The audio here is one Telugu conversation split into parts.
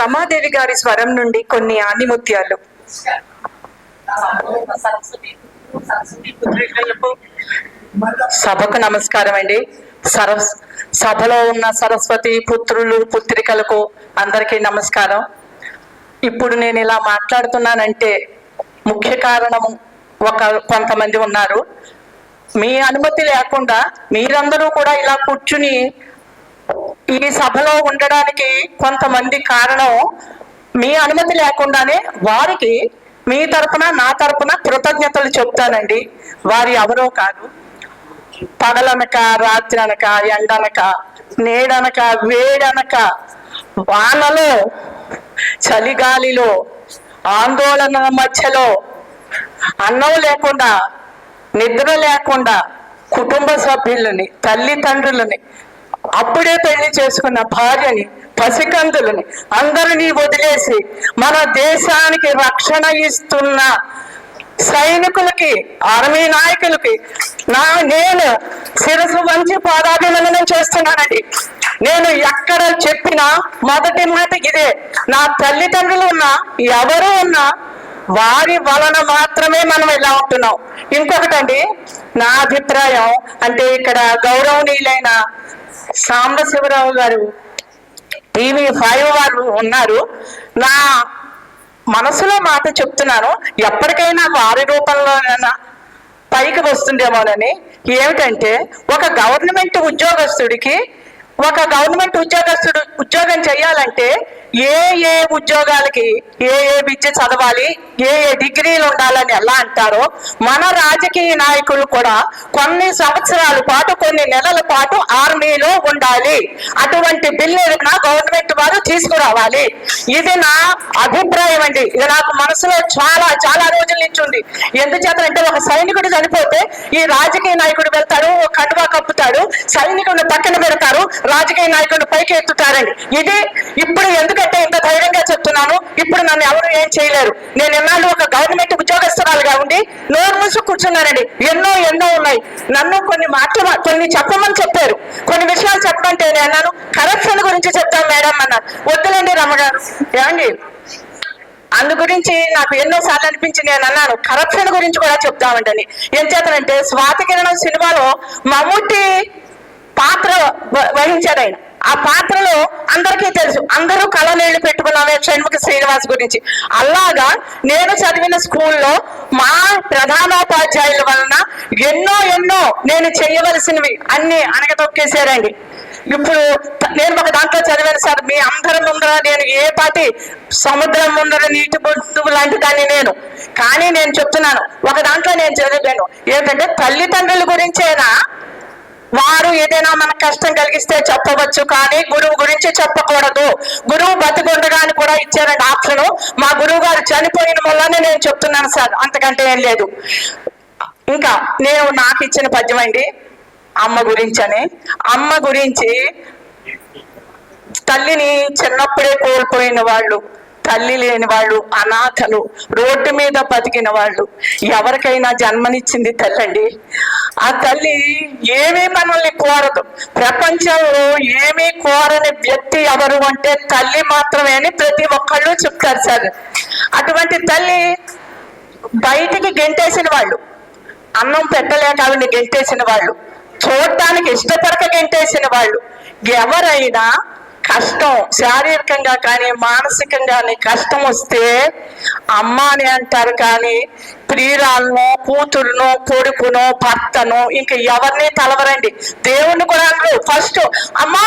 రమాదేవి గారి స్వరం నుండి కొన్ని ఆనిముత్యాలు. సరస్వతి పుత్రికలకు సభకు నమస్కారం అండి. సర సభలో ఉన్న సరస్వతి పుత్రులు పుత్రికలకు అందరికీ నమస్కారం. ఇప్పుడు నేను ఇలా మాట్లాడుతున్నానంటే ముఖ్య కారణము ఒక కొంతమంది ఉన్నారు. మీ అనుమతి లేకుండా మీరందరూ కూడా ఇలా కూర్చుని ఈ సభలో ఉండడానికి కొంతమంది కారణం మీ అనుమతి లేకుండానే వారికి మీ తరపున నా తరపున కృతజ్ఞతలు చెప్తానండి. వారి ఎవరో కాదు. పగలనక రాత్రి అనక ఎండనక నేడనక వేడనక వానలో చలిగాలిలో ఆందోళన మధ్యలో అన్నం లేకుండా నిద్ర లేకుండా కుటుంబ సభ్యులని తల్లిదండ్రులని అప్పుడే పెళ్ళి చేసుకున్న భార్యని పసికందులని అందరినీ వదిలేసి మన దేశానికి రక్షణ ఇస్తున్న సైనికులకి ఆర్మీ నాయకులకి నా నేను శిరసు వంచి పాదాభినందనం చేస్తున్నానండి. నేను ఎక్కడ చెప్పినా మొదటి మాట ఇదే. నా తల్లిదండ్రులు ఉన్నా ఎవరు ఉన్నా వారి వలన మాత్రమే మనం ఇలా ఉంటున్నాం. ఇంకొకటండి నా అభిప్రాయం అంటే ఇక్కడ గౌరవనీయులైన సాంబశివరావు గారు టీవీ ఫైవ్ వారు ఉన్నారు. నా మనసులో మాట చెప్తున్నాను ఎప్పటికైనా వారి రూపంలోనైనా పైకి వస్తుందేమోనని. ఏమిటంటే ఒక గవర్నమెంట్ ఉద్యోగస్తుడికి ఒక గవర్నమెంట్ ఉద్యోగస్తుడు ఉద్యోగం చేయాలంటే ఏ ఏ ఉద్యోగాలకి ఏ ఏ విద్య చదవాలి ఏ ఏ డిగ్రీలు ఉండాలని ఎలా అంటారో మన రాజకీయ నాయకులు కూడా కొన్ని సంవత్సరాల పాటు కొన్ని నెలల పాటు ఆర్మీలో ఉండాలి. అటువంటి బిల్లు ఏదైనా గవర్నమెంట్ వారు తీసుకురావాలి. ఇది నా అభిప్రాయం అండి. ఇది నాకు మనసులో చాలా చాలా రోజుల నుంచి ఉంది. ఎందుచేతంటే ఒక సైనికుడు చనిపోతే ఈ రాజకీయ నాయకుడు వెళ్తాడు ఓ కండువా కప్పుతాడు సైనికుడిని పక్కన పెడతారు రాజకీయ నాయకుడిని పైకి ఎత్తుతారండి ఇది ఇప్పుడు ఎందుకు ఎందుకంటే ఇంత ధైర్యంగా చెప్తున్నాను? ఇప్పుడు నన్ను ఎవరు ఏం చేయలేరు. నేను ఎన్నాళ్ళు ఒక గవర్నమెంట్ ఉద్యోగస్తురాలుగా ఉండి నోరు మూసి కూర్చున్నానండి. ఎన్నో ఎన్నో ఉన్నాయి. నన్ను కొన్ని మాటలు కొన్ని చెప్పమని చెప్పారు. కొన్ని విషయాలు చెప్పమంటే నేను అన్నాను కరప్షన్ గురించి చెప్తాం మేడం అన్నారు. వద్దులేండి రమ్మగారు. ఏమండి? అందు గురించి నాకు ఎన్నో సార్లు అనిపించి నేను అన్నాను కరప్షన్ గురించి కూడా చెప్తామంటని ఏం చేతనంటే స్వాతి కిరణం సినిమాలో మమ్ముట్టి పాత్ర వహించాడు ఆయన. ఆ పాత్రలో అంత తెలుసు అందరూ కళనీళ్ళు పెట్టుకున్నామే షణ్ముఖ శ్రీనివాస్ గురించి. అలాగా నేను చదివిన స్కూల్లో మా ప్రధానోపాధ్యాయుల వలన ఎన్నో ఎన్నో నేను చేయవలసినవి అన్ని అనగతొక్కేశారండి ఇప్పుడు నేను ఒక దాంట్లో చదివాను సార్ మీ అందరి ముందర నేను ఏ పాటి సముద్రం ముందర నీటి బొట్టు లాంటి దాన్ని నేను. కానీ నేను చెప్తున్నాను ఒక దాంట్లో నేను చదివాను. ఏంటంటే తల్లిదండ్రుల గురించేనా? వారు ఏదైనా మనకు కష్టం కలిగిస్తే చెప్పవచ్చు కానీ గురువు గురించి చెప్పకూడదు. గురువు బతికుండగా అని కూడా ఇచ్చారండి ఆప్షన్ మా గురువు గారు చనిపోయిన వల్లనే నేను చెప్తున్నాను సార్ అంతకంటే ఏం లేదు. ఇంకా నేను నాకు ఇచ్చిన పద్యం అండి అమ్మ గురించి అని. అమ్మ గురించి తల్లిని చిన్నప్పుడే కోల్పోయిన వాళ్ళు తల్లి లేని వాళ్ళు అనాథలు రోడ్డు మీద బతికిన వాళ్ళు ఎవరికైనా జన్మనిచ్చింది తల్లండి. ఆ తల్లి ఏమీ మనల్ని కోరదు. ప్రపంచంలో ఏమీ కోరని వ్యక్తి ఎవరు అంటే తల్లి మాత్రమే అని ప్రతి ఒక్కళ్ళు చెప్తారు సార్. అటువంటి తల్లి బయటికి గెంటేసిన వాళ్ళు అన్నం పెట్టలేక ఆవిడని గెంటేసిన వాళ్ళు చూడటానికి ఇష్టపడక గెంటేసిన వాళ్ళు ఎవరైనా కష్టం. శారీరకంగా కానీ మానసికంగా కష్టం వస్తే అమ్మ అని అంటారు కానీ ప్రియురాలను కూతురును కొడుకును భర్తను ఇంకా ఎవరిని తలవరండి. దేవుణ్ణి కూడా అనరు. ఫస్ట్ అమ్మా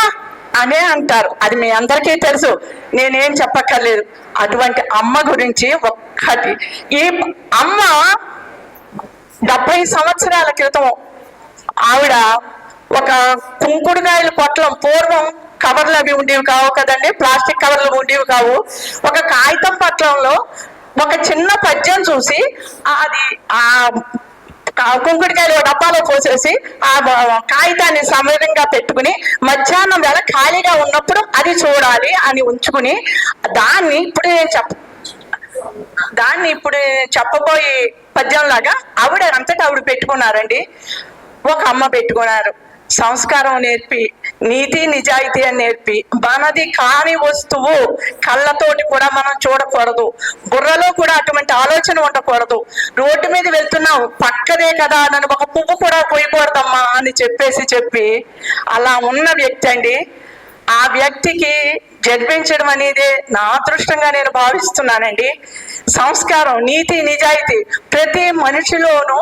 అనే అంటారు. అది మీ అందరికీ తెలుసు. నేనేం చెప్పక్కర్లేదు. అటువంటి అమ్మ గురించి ఒక్కటి. ఈ అమ్మ డెబ్బై సంవత్సరాల క్రితం ఆవిడ ఒక కుంకుడుకాయల పొట్లం పూర్వం కవర్లు అవి ఉండేవి కావు కదండి. ప్లాస్టిక్ కవర్లు ఉండేవి కావు. ఒక కాగితం పట్లంలో ఒక చిన్న పద్యం చూసి అది ఆ కుంకుడికాయలు డబ్బాలో పోసేసి ఆ కాగితాన్ని సమయంగా పెట్టుకుని మధ్యాహ్నం వేళ ఖాళీగా ఉన్నప్పుడు అది చూడాలి అని ఉంచుకుని దాన్ని ఇప్పుడు నేను చెప్ప దాన్ని ఇప్పుడు చెప్పబోయే పద్యంలాగా ఆవిడ అంతటా ఆవిడ పెట్టుకున్నారండి. ఒక అమ్మ పెట్టుకున్నారు. సంస్కారం నేర్పి నీతి నిజాయితీ అని నేర్పి. మనది కాని వస్తువు కళ్ళతోటి కూడా మనం చూడకూడదు. బుర్రలో కూడా అటువంటి ఆలోచన ఉండకూడదు. రోడ్డు మీద వెళ్తున్నాం పక్కదే కదా నన్ను ఒక పువ్వు కూడా పోయకూడదమ్మా అని చెప్పేసి చెప్పి అలా ఉన్న వ్యక్తి అండి. ఆ వ్యక్తికి జన్మించడం అనేది నా అదృష్టంగా నేను భావిస్తున్నానండి. సంస్కారం నీతి నిజాయితీ ప్రతి మనిషిలోనూ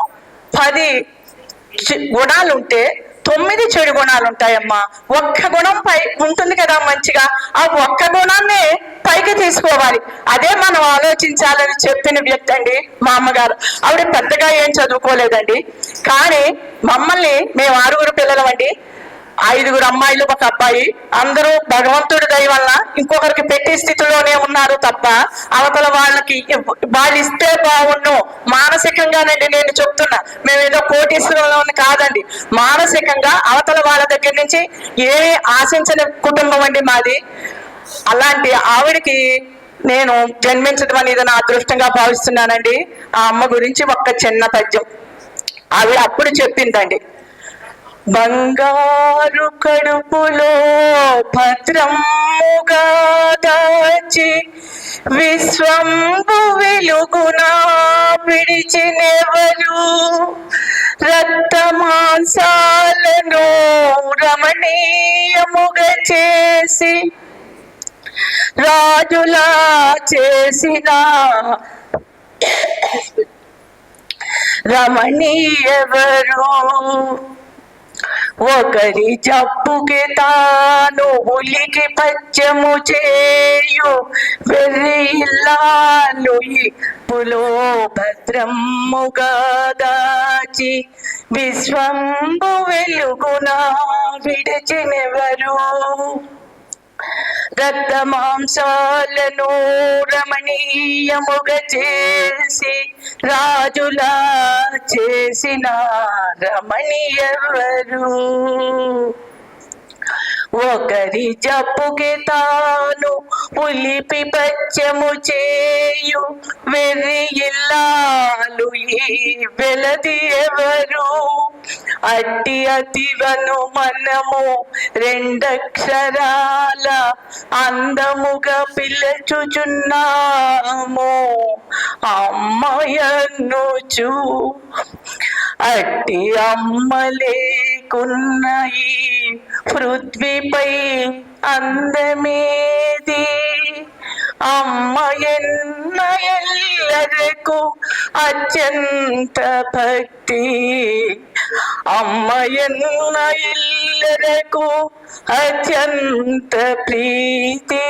పది గుణాలుంటే గుణాలు ఉంటే తొమ్మిది చెడు గుణాలు ఉంటాయమ్మా ఒక్క గుణం పై ఉంటుంది కదా మంచిగా. ఆ ఒక్క గుణాన్నే పైకి తీసుకోవాలి. అదే మనం ఆలోచించాలని చెప్పిన వ్యక్తి అండి మా అమ్మగారు. ఆవిడ పెద్దగా ఏం చదువుకోలేదండి. కానీ మమ్మల్ని మేము ఆరుగురు పిల్లలమండి. ఐదుగురు అమ్మాయిలు ఒక అబ్బాయి. అందరూ భగవంతుడి దయ వల్ల ఇంకొకరికి పెట్టి స్థితిలోనే ఉన్నారు తప్ప అవతల వాళ్ళకి వాళ్ళు ఇస్తే బాగుండు. మానసికంగానండి నేను చెప్తున్నా మేము ఏదో కోటీశ్వరంలోని కాదండి. మానసికంగా అవతల వాళ్ళ దగ్గర నుంచి ఏ ఆశించని కుటుంబం అండి మాది. అలాంటి ఆవిడకి నేను జన్మించడం అనేది నా అదృష్టంగా భావిస్తున్నానండి. ఆ అమ్మ గురించి ఒక్క చిన్న పద్యం ఆవిడ అప్పుడు చెప్పిందండి. బంగారు కడుపులో భద్రముగా దాచి విశ్వంబు వెలుగునా విడిచినెవరు? రక్త మాంసాలను రమణీయముగా చేసి రాజులా చేసిన రమణీయవరు? ఒకరి జబ్బుకి తాను ఉలికి పచ్చము చేయు. వెర్రి ఇల్లాలు పులో భద్రమ్ముగా దాచి విశ్వంబు వెలుగున విడిచినెవరు? రక్త మాంసాలను రమణీయముగ చేసి రాజులా చేసిన రమణి ఎవరు? ఒకరి జప్పుకి తాను పులిపి పచ్చము చేయు వెర్రి ఇల్లాలు ఈ వెలది ఎవరు? అట్టి అతివను మనము రెండక్షరాల అందముగా పిల్లచుచున్నాము అమ్మయన్ను చూ అట్టి అమ్మ లేకున్న ఈ పృథ్వీపై అందమేది. అమ్మ ఎన్న ఎల్లరకు అత్యంత భక్తి అమ్మ ఎన్న ఇల్లరకు అత్యంత ప్రీతి